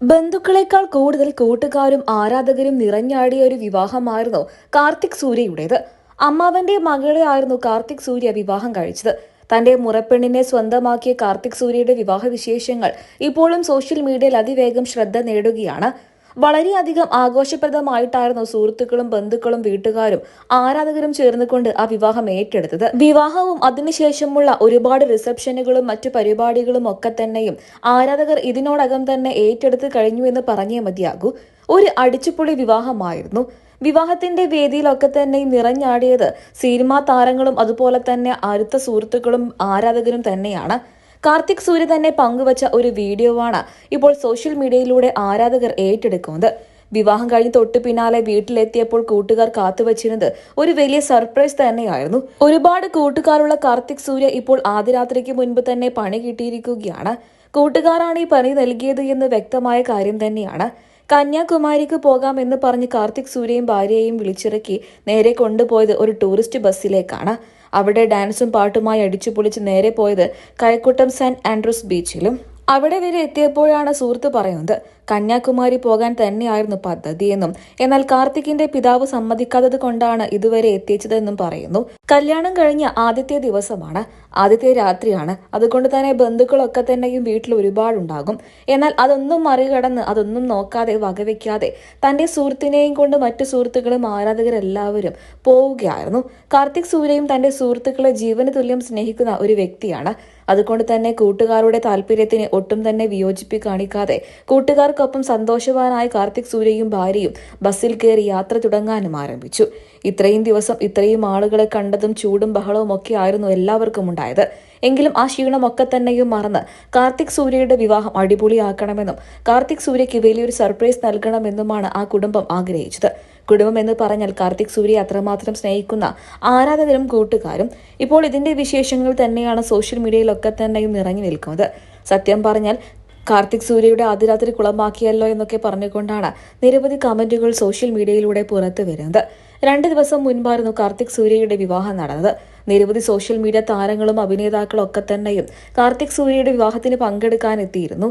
ബന്ധുക്കളെക്കാൾ കൂടുതൽ കൂട്ടുകാരും ആരാധകരും നിറഞ്ഞാടിയ ഒരു വിവാഹമായിരുന്നു കാർത്തിക് സൂര്യയുടേത്. അമ്മാവന്റെ മകളെ ആയിരുന്നു കാർത്തിക് സൂര്യ വിവാഹം കഴിച്ചത്. തന്റെ മുറപ്പെണ്ണിനെ സ്വന്തമാക്കിയ കാർത്തിക് സൂര്യയുടെ വിവാഹ വിശേഷങ്ങൾ ഇപ്പോഴും സോഷ്യൽ മീഡിയയിൽ അതിവേഗം ശ്രദ്ധ നേടുകയാണ്. വളരെയധികം ആഘോഷപ്രദമായിട്ടായിരുന്നു സുഹൃത്തുക്കളും ബന്ധുക്കളും വീട്ടുകാരും ആരാധകരും ചേർന്നുകൊണ്ട് ആ വിവാഹം ഏറ്റെടുത്തത്. വിവാഹവും അതിനുശേഷമുള്ള ഒരുപാട് റിസപ്ഷനുകളും മറ്റു പരിപാടികളും ഒക്കെ തന്നെയും ആരാധകർ ഇതിനോടകം തന്നെ ഏറ്റെടുത്ത് കഴിഞ്ഞു എന്ന് പറഞ്ഞേ മതിയാകൂ. ഒരു അടിച്ചുപൊളി വിവാഹമായിരുന്നു. വിവാഹത്തിന്റെ വേദിയിലൊക്കെ തന്നെ നിറഞ്ഞാടിയത് സിനിമാ താരങ്ങളും അതുപോലെ തന്നെ അടുത്ത സുഹൃത്തുക്കളും ആരാധകരും തന്നെയാണ്. കാർത്തിക് സൂര്യ തന്നെ പങ്കുവച്ച ഒരു വീഡിയോവാണ് ഇപ്പോൾ സോഷ്യൽ മീഡിയയിലൂടെ ആരാധകർ ഏറ്റെടുക്കുന്നത്. വിവാഹം കഴിഞ്ഞ് തൊട്ടു പിന്നാലെ വീട്ടിലെത്തിയപ്പോൾ കൂട്ടുകാർ കാത്തുവച്ചിരുന്നത് ഒരു വലിയ സർപ്രൈസ് തന്നെയായിരുന്നു. ഒരുപാട് കൂട്ടുകാരുള്ള കാർത്തിക് സൂര്യ ഇപ്പോൾ ആദ്യരാത്രിക്ക് മുൻപ് തന്നെ പണി കിട്ടിയിരിക്കുകയാണ്. കൂട്ടുകാരാണ് ഈ പണി നൽകിയത് എന്ന് വ്യക്തമായ കാര്യം തന്നെയാണ്. കന്യാകുമാരിക്ക് പോകാം എന്ന് പറഞ്ഞ് കാർത്തിക് സൂര്യയും ഭാര്യയെയും വിളിച്ചിറക്കി നേരെ കൊണ്ടുപോയത് ഒരു ടൂറിസ്റ്റ് ബസ്സിലേക്കാണ്. അവിടെ ഡാൻസും പാട്ടുമായി അടിച്ചുപൊളിച്ച് നേരെ പോയത് കൈക്കുട്ടം സെന്റ് ആൻഡ്രൂസ് ബീച്ചിലും. അവിടെ വരെ എത്തിയപ്പോഴാണ് സുഹൃത്ത് പറയുന്നത് കന്യാകുമാരി പോകാൻ തന്നെയായിരുന്നു പദ്ധതിയെന്നും എന്നാൽ കാർത്തികിന്റെ പിതാവ് സമ്മതിക്കാത്തത് കൊണ്ടാണ് ഇതുവരെ എത്തിച്ചതെന്നും പറയുന്നു. കല്യാണം കഴിഞ്ഞ ആദ്യത്തെ ദിവസമാണ്. ആദ്യത്തെ രാത്രിയാണ്. അതുകൊണ്ട് തന്നെ ബന്ധുക്കളൊക്കെ തന്നെയും വീട്ടിൽ ഒരുപാടുണ്ടാകും. എന്നാൽ അതൊന്നും മറികടന്ന് അതൊന്നും നോക്കാതെ വകവെക്കാതെ തന്റെ സുഹൃത്തിനെയും കൊണ്ട് മറ്റു സുഹൃത്തുക്കളും ആരാധകരെല്ലാവരും പോവുകയായിരുന്നു. കാർത്തിക് സൂര്യയും തന്റെ സുഹൃത്തുക്കളെ ജീവന് തുല്യം സ്നേഹിക്കുന്ന ഒരു വ്യക്തിയാണ്. അതുകൊണ്ട് തന്നെ കൂട്ടുകാരുടെ താല്പര്യത്തിന് ഒട്ടും തന്നെ വിയോജിപ്പ് കാണിക്കാതെ കൂട്ടുകാർക്കൊപ്പം സന്തോഷവാനായ കാർത്തിക് സൂര്യയും ഭാര്യയും ബസ്സിൽ കയറി യാത്ര തുടങ്ങാനും ആരംഭിച്ചു. ഇത്രയും ദിവസം ഇത്രയും ആളുകളെ കണ്ടതും ചൂടും ബഹളവും ഒക്കെ ആയിരുന്നു എല്ലാവർക്കും ഉണ്ടായത്. എങ്കിലും ആ ക്ഷീണമൊക്കെ തന്നെയും മറന്ന് കാർത്തിക് സൂര്യയുടെ വിവാഹം അടിപൊളിയാക്കണമെന്നും കാർത്തിക് സൂര്യയ്ക്ക് വലിയൊരു സർപ്രൈസ് നൽകണമെന്നുമാണ് ആ കുടുംബം ആഗ്രഹിച്ചത്. കുടുംബം എന്ന് പറഞ്ഞാൽ കാർത്തിക് സൂര്യ അത്രമാത്രം സ്നേഹിക്കുന്ന ആരാധകരും കൂട്ടുകാരും ഇപ്പോൾ ഇതിന്റെ വിശേഷങ്ങൾ തന്നെയാണ് സോഷ്യൽ മീഡിയയിലൊക്കെ തന്നെ നിറഞ്ഞു നിൽക്കുന്നത്. സത്യം പറഞ്ഞാൽ കാർത്തിക് സൂര്യയുടെ ആദ്യരാത്രി കുളമാക്കിയല്ലോ എന്നൊക്കെ പറഞ്ഞുകൊണ്ടാണ് നിരവധി കമന്റുകൾ സോഷ്യൽ മീഡിയയിലൂടെ പുറത്തു വരുന്നത്. രണ്ട് ദിവസം മുൻപായിരുന്നു കാർത്തിക് സൂര്യയുടെ വിവാഹം നടന്നത്. നിരവധി സോഷ്യൽ മീഡിയ താരങ്ങളും അഭിനേതാക്കളും ഒക്കെ തന്നെയും കാർത്തിക് സൂര്യയുടെ വിവാഹത്തിന് പങ്കെടുക്കാൻ എത്തിയിരുന്നു.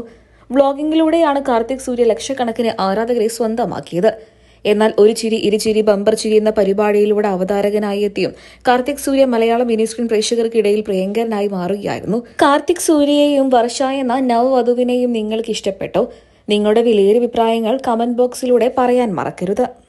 വ്ളോഗിങ്ങിലൂടെയാണ് കാർത്തിക് സൂര്യ ലക്ഷക്കണക്കിന് ആരാധകരെ സ്വന്തമാക്കിയത്. എന്നാൽ ഒരു ചിരി ഇരുചിരി ബമ്പർ ചിരി എന്ന പരിപാടിയിലൂടെ അവതാരകനായി എത്തിയും കാർത്തിക് സൂര്യ മലയാളം മിനി സ്ക്രീൻ പ്രേക്ഷകർക്കിടയിൽ പ്രിയങ്കരനായി മാറുകയായിരുന്നു. കാർത്തിക് സൂര്യയെയും വർഷ എന്ന നവവധുവിനെയും നിങ്ങൾക്ക് ഇഷ്ടപ്പെട്ടോ? നിങ്ങളുടെ വിലയേറിയ അഭിപ്രായങ്ങൾ കമന്റ് ബോക്സിലൂടെ പറയാൻ മറക്കരുത്.